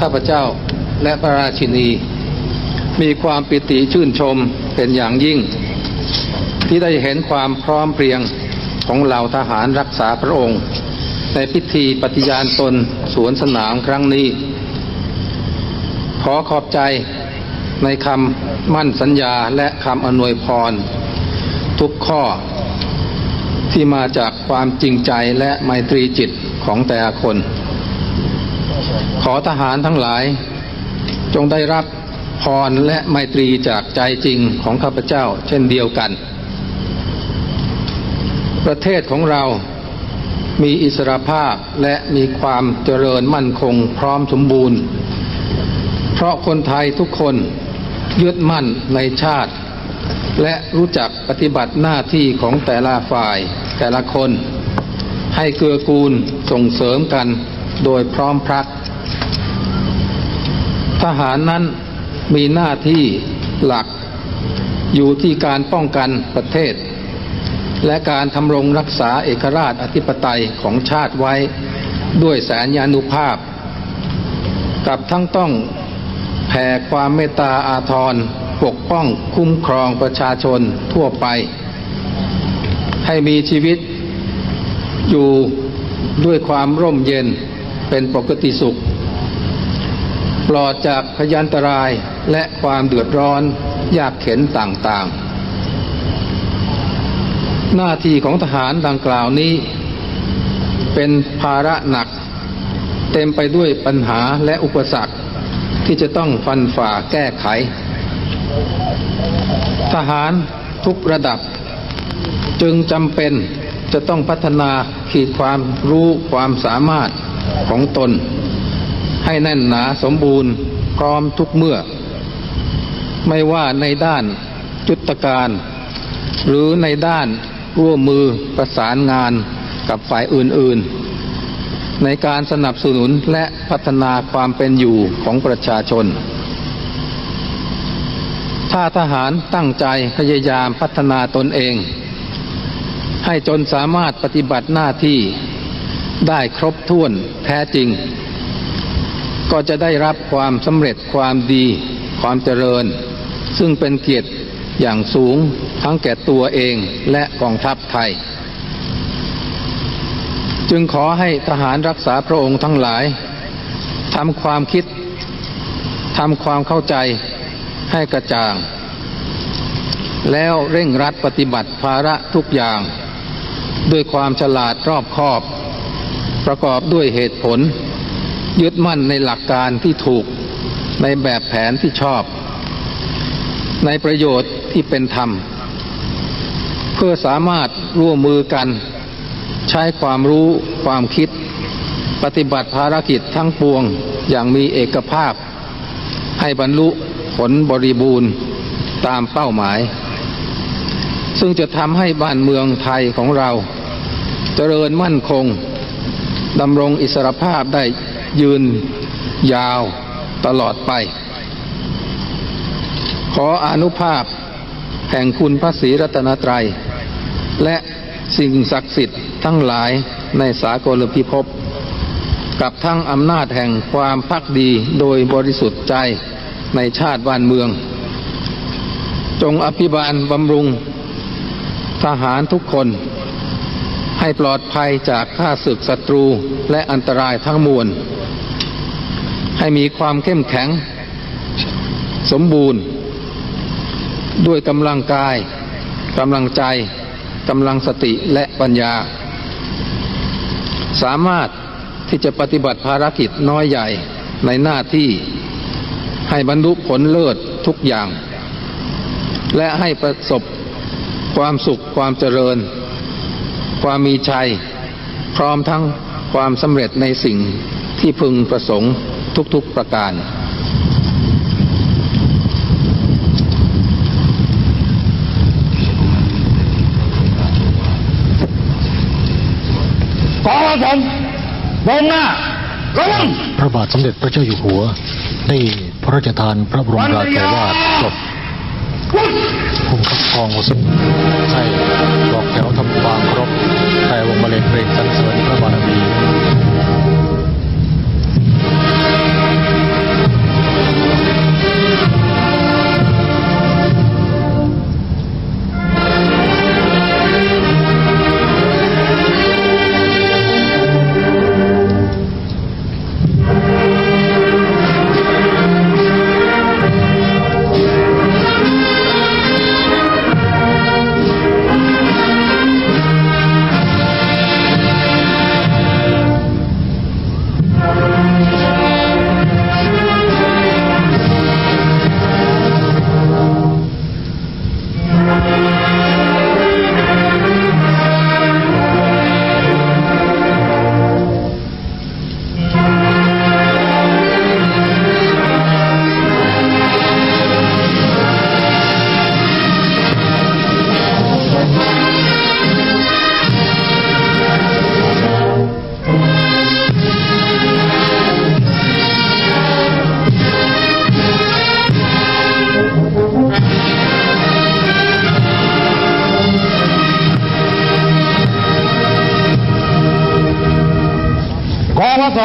ข้าพเจ้าและพระราชินี มีความปิติชื่นชมเป็นอย่างยิ่ง ที่ได้เห็นความพร้อมเพรียงของเหล่าทหารรักษาพระองค์ ในพิธีปฏิญาณตนสวนสนามครั้งนี้ ขอขอบใจในคำมั่นสัญญาและคำอนวยพร ทุกข้อที่มาจากความจริงใจและไมตรีจิตของแต่ละคน ขอทหารทั้งหลาย จงได้รับพรและไมตรีจากใจจริงของข้าพเจ้า เช่นเดียวกัน ประเทศของเรามีอิสรภาพและมีความเจริญมั่นคงพร้อมสมบูรณ์ เพราะคนไทยทุกคนยึดมั่นในชาติ และรู้จักปฏิบัติหน้าที่ของแต่ละฝ่ายแต่ละคน ให้เกื้อกูลส่งเสริมกัน โดยพร้อมพรัก ทหารนั้นมีหน้าที่หลักอยู่ที่การป้องกันประเทศ และการทำรงรักษาเอกราชอธิปไตยของชาติไว้ด้วยแสนยานุภาพ กับทั้งต้องแผ่ความเมตตาอาทรปกป้องคุ้มครองประชาชนทั่วไป ให้มีชีวิตอยู่ด้วยความร่มเย็น เป็นปกติสุข ปลอดจากพยันตรายและความเดือดร้อนยากเข็นต่างๆ หน้าที่ของทหารดังกล่าวนี้ เป็นภาระหนัก เต็มไปด้วยปัญหาและอุปสรรคที่จะต้องฟันฝ่าแก้ไข ทหารทุกระดับ จึงจำเป็นจะต้องพัฒนาขีดความรู้ความสามารถ ของตน ให้แน่นหนาสมบูรณ์พร้อมทุกเมื่อ ไม่ว่าในด้านจุตการ หรือในด้านร่วมมือประสานงานกับฝ่ายอื่นๆ ในการสนับสนุนและพัฒนาความเป็นอยู่ของประชาชน ถ้าทหารตั้งใจพยายามพัฒนาตนเอง ให้จนสามารถปฏิบัติหน้าที่ ได้ครบถ้วนแท้จริง ก็จะได้รับความสำเร็จความดีความเจริญ ซึ่งเป็นเกียรติอย่างสูงทั้งแก่ตัวเองและกองทัพไทย จึงขอให้ทหารรักษาพระองค์ทั้งหลายทำความคิดทำความเข้าใจให้กระจ่าง แล้วเร่งรัดปฏิบัติภาระทุกอย่าง ด้วยความฉลาดรอบคอบ ประกอบด้วยเหตุผล ยึดมั่นในหลักการที่ถูกในแบบแผนที่ชอบ ในประโยชน์ที่เป็นธรรม เพื่อสามารถร่วมมือกัน ใช้ความรู้ความคิด ปฏิบัติภารกิจทั้งปวงอย่างมีเอกภาพ ให้บรรลุผลบริบูรณ์ตามเป้าหมาย ซึ่งจะทำให้บ้านเมืองไทยของเรา เจริญมั่นคง ดำรงอิสรภาพได้ยืนยาวตลอดไป ขออนุภาพแห่งคุณพระศรีรัตนตรัย และสิ่งศักดิ์สิทธิ์ทั้งหลายในสากลพิภพกับทั้งอำนาจแห่งความพักดีโดยบริสุทธิ์ใจในชาติบ้านเมือง จงอภิบาลบำรุงทหารทุกคน ให้ปลอดภัยจากข้าศึกศัตรูและอันตรายทั้งมวล ให้มีความเข้มแข็ง สมบูรณ์ ด้วยกำลังกายกำลังใจกำลังสติและปัญญา สามารถที่จะปฏิบัติภารกิจน้อยใหญ่ในหน้าที่ให้บรรลุผลเลิศทุกอย่าง และให้ประสบความสุขความเจริญ ความมีชัย พร้อมทั้งความสำเร็จในสิ่งที่พึงประสงค์ทุกๆประการ ขอรับผมมองหน้าระวังพระบาทสมเด็จพระเจ้าอยู่หัว ได้พระราชทานพระบรมราโชวาทจบ ภูมิคับกองสุใช่บอกแถวทำความครบแต่วงบาเลงเพลงสรรเสริญพระ ผ